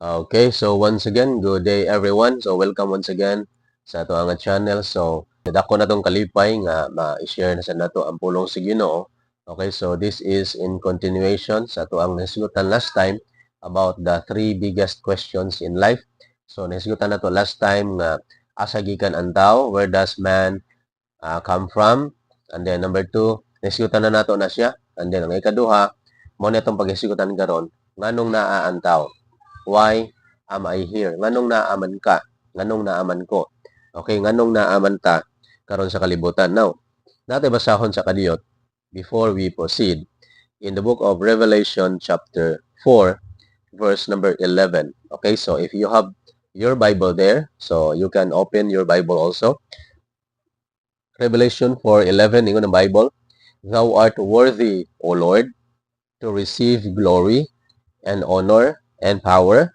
Okay, so once again, good day everyone. So welcome once again sa ato nga channel. So dako na tong kalipay nga ma-share na sa nato ang pulong sa Ginoo. Okay, so this is in continuation sa ato ang nasigutan last time about the three biggest questions in life. So nasigutan nato last time nga asa gikan ang tao, where does man uh, come from? And then number two, nasigutan na nato na siya. And then ang ikaduha, mo na itong pag-isigutan karon nganong naa ang tao why am I here? Nganong naaman ka? Nganong naaman ko? Okay, nganong naaman ta karon sa kalibutan. Now, natin basahon sa kadiyot before we proceed in the book of Revelation chapter 4 verse number 11. Okay, so if you have your Bible there, so you can open your Bible also. Revelation 4:11 ingon ang Bible, Thou art worthy, O Lord, to receive glory and honor and power,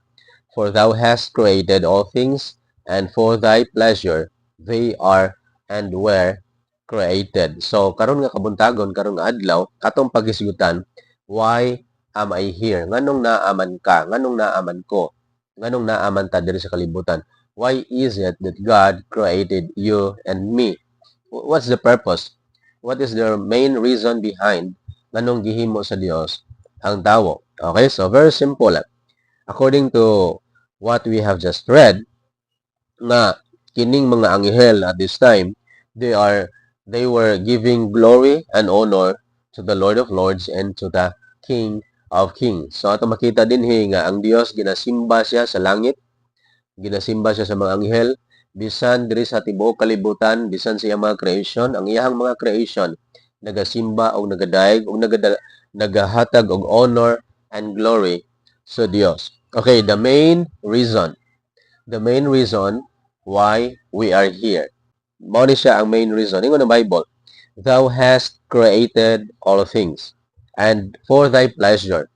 for thou hast created all things, and for thy pleasure they are and were created. So, karon nga kabuntagon, karon nga adlaw, katong pagisgutan, why am I here? Nganong naaman ka? Nganong naaman ko? Nganong naaman ta diri sa kalibutan? Why is it that God created you and me? What's the purpose? What is the main reason behind nganong gihimo sa Dios ang tawo? Okay, so very simple according to what we have just read, na kining mga anghel at this time, they are they were giving glory and honor to the Lord of Lords and to the King of Kings. So ato makita din hi nga ang Dios ginasimba siya sa langit, ginasimba siya sa mga anghel, bisan diri sa tibuok kalibutan, bisan sa mga creation, ang iyang mga creation nagasimba o nagadaig o nagahatag og honor and glory sa Dios. Okay, the main reason. The main reason why we are here. Mao ni siya ang main reason. Ingon ang Bible, Thou hast created all things, and for thy pleasure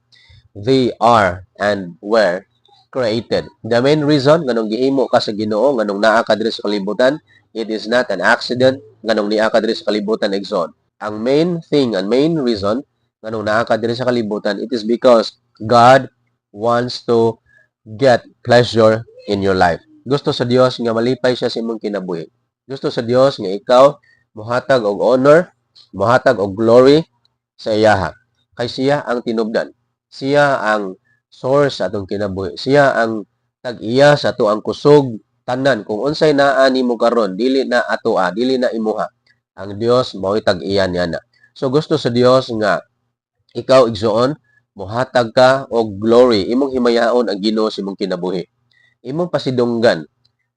they are and were created. The main reason nganong gihimo ka sa Ginoo nganong naa ka diri sa kalibutan, it is not an accident nganong niya ka diri sa kalibutan exon. Ang main thing, ang main reason nganong naa ka diri sa kalibutan, it is because God wants to get pleasure in your life. Gusto sa Dios nga malipay siya sa imong kinabuhi. Gusto sa Dios nga ikaw muhatag og honor, muhatag og glory sa iyaha. Kay siya ang tinubdan. Siya ang source sa atong kinabuhi. Siya ang tag-iya sa ato ang kusog tanan kung unsay naa nimo karon dili na ato a dili na imuha ang Dios mao'y tag-iya niya na so gusto sa Dios nga ikaw igsuon muhatag ka og glory. Imong himayaon ang Ginoo sa imong kinabuhi. Imong pasidunggan.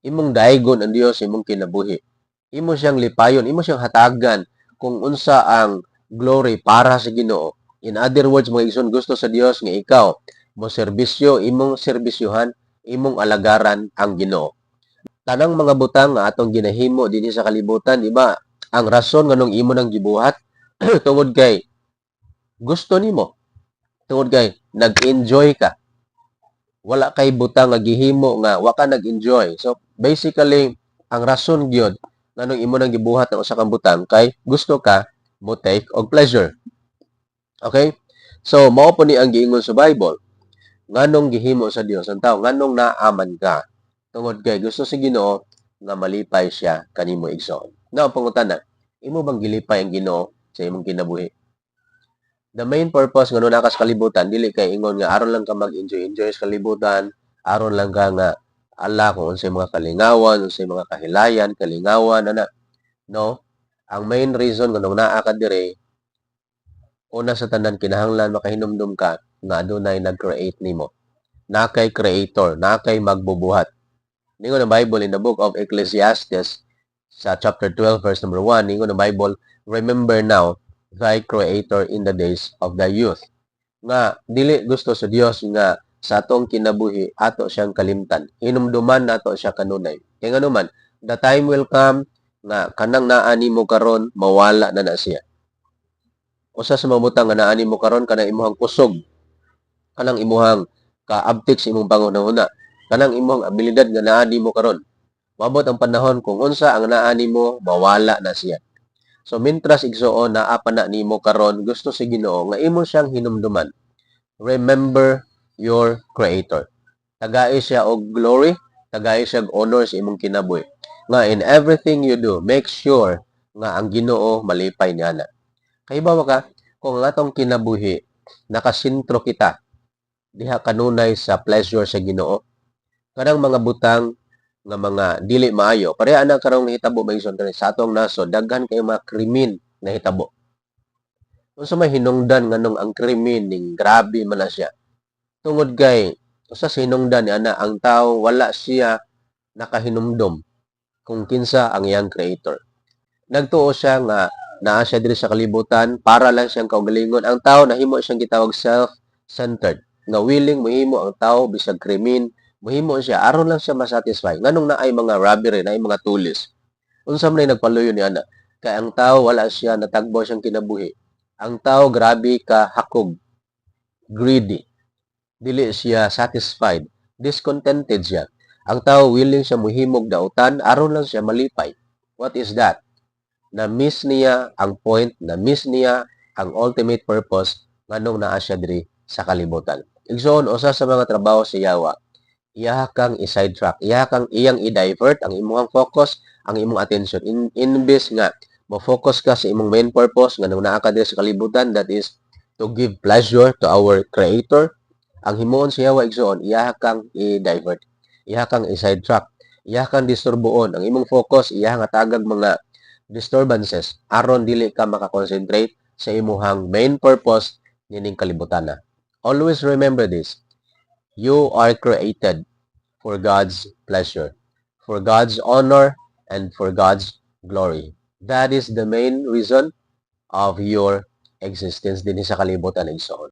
Imong daigon ang Dios sa imong kinabuhi. Imo siyang lipayon. Imo siyang hatagan kung unsa ang glory para sa Ginoo. In other words mga igsoon gusto sa Dios nga ikaw mo serbisyo imong serbisyohan imong alagaran ang Ginoo. Tanang mga butang atong ginahimo dinhi sa kalibutan di ba ang rason nganong imo nang gibuhat. Tungod kay gusto nimo tungod kay nag-enjoy ka. Wala kay butang nga gihimo nga wa ka nag-enjoy. So basically ang rason gyud nganong imo nang gibuhat ang usa ka butang kay gusto ka mo take og pleasure. Okay? So mao po ni ang giingon sa Bible. Nganong gihimo sa Dios ang tao nganong naaman ka. Tungod kay gusto sa Ginoo nga malipay siya kanimo igsoon. Now pangutana imo bang gilipay ang Ginoo sa imong kinabuhi the main purpose nga nuna ka sa kalibutan dili kay ingon nga aron lang ka mag-enjoy enjoy sa kalibutan aron lang ka nga ala kung unsay mga kalingawan unsay mga kahilayan kalingawan ana. No? Ang main reason nga nung naa ka dire una sa tanan kinahanglan makahinumdum ka nga adunay nag-create nimo. Na kay creator na kay magbubuhat. Ningon ang Bible in the book of Ecclesiastes sa chapter 12 verse number 1 ningon ang Bible remember now thy creator in the days of thy youth. Nga, dili gusto sa Dios nga sa atong kinabuhi ato siyang kalimtan. Hinumduman nato siya kanunay. Kaya nga naman, the time will come nga kanang naani mo karon mawala na na siya. Usa sa mamutang nga naani mo karon kanang imuhang kusog. Kanang imuhang kaabtik sa imong pangunahuna. Kanang imuhang abilidad nga naani mo karon. Mabot ang panahon kung unsa ang naani mo mawala na siya. So mintras igsuon na apa na nimo karon gusto si Ginoo nga imo siyang hinumduman. Remember your creator. tagai siya og glory, tagai siya og honor sa imong kinabuhi. Nga in everything you do, make sure nga ang Ginoo malipay niya na. Kay ba ka kung ang atong kinabuhi nakasintro kita diha kanunay sa pleasure sa Ginoo. Kanang mga butang nga mga dili maayo, pareha na karong nahitabo maison kani sa atong naso, daghan kay mga krimen na hitabo. Unsa may hinungdan nganong ang krimen ning grabe man na siya. Tungod kay sa hinungdan ni ana ang tao wala siya nakahinumdom kung kinsa ang iyang creator. Nagtuo siya nga naa siya diri sa kalibutan para lang siyang kaugalingon. Ang tao nahimo siyang gitawag self-centered nga willing mohimo ang tao bisag krimen mohimo siya. Aron lang siya masatisfy nganong naay mga robbery naay mga tulis unsa man nagpaluyo ni ana? Kay ang tao wala siya. Natagbo siyang kinabuhi. Ang tao grabe ka hakog greedy. Dili siya satisfied. Discontented siya. Ang tao willing siya mohimog dautan. Aron lang siya malipay. What is that? Na miss niya ang point na miss niya ang ultimate purpose nganong naa siya diri sa kalibutan. Igsoon usa sa mga trabaho sa yawa iya kang i-sidetrack, iya kang iyang i-divert ang imong focus, ang imong attention. In, inbes nga, mo-focus ka sa imong main purpose nga nung naa ka sa kalibutan, that is to give pleasure to our Creator. Ang himuon sa yawa igsoon, iya kang i-divert, iya kang i-sidetrack, iya kang disturbuon. Ang imong focus, iya nga tagag mga disturbances aron dili ka makakonsentrate sa imuhang main purpose nining kalibutan na. Always remember this. You are created for God's pleasure, for God's honor, and for God's glory. That is the main reason of your existence din sa kalibutan ng Igsoon.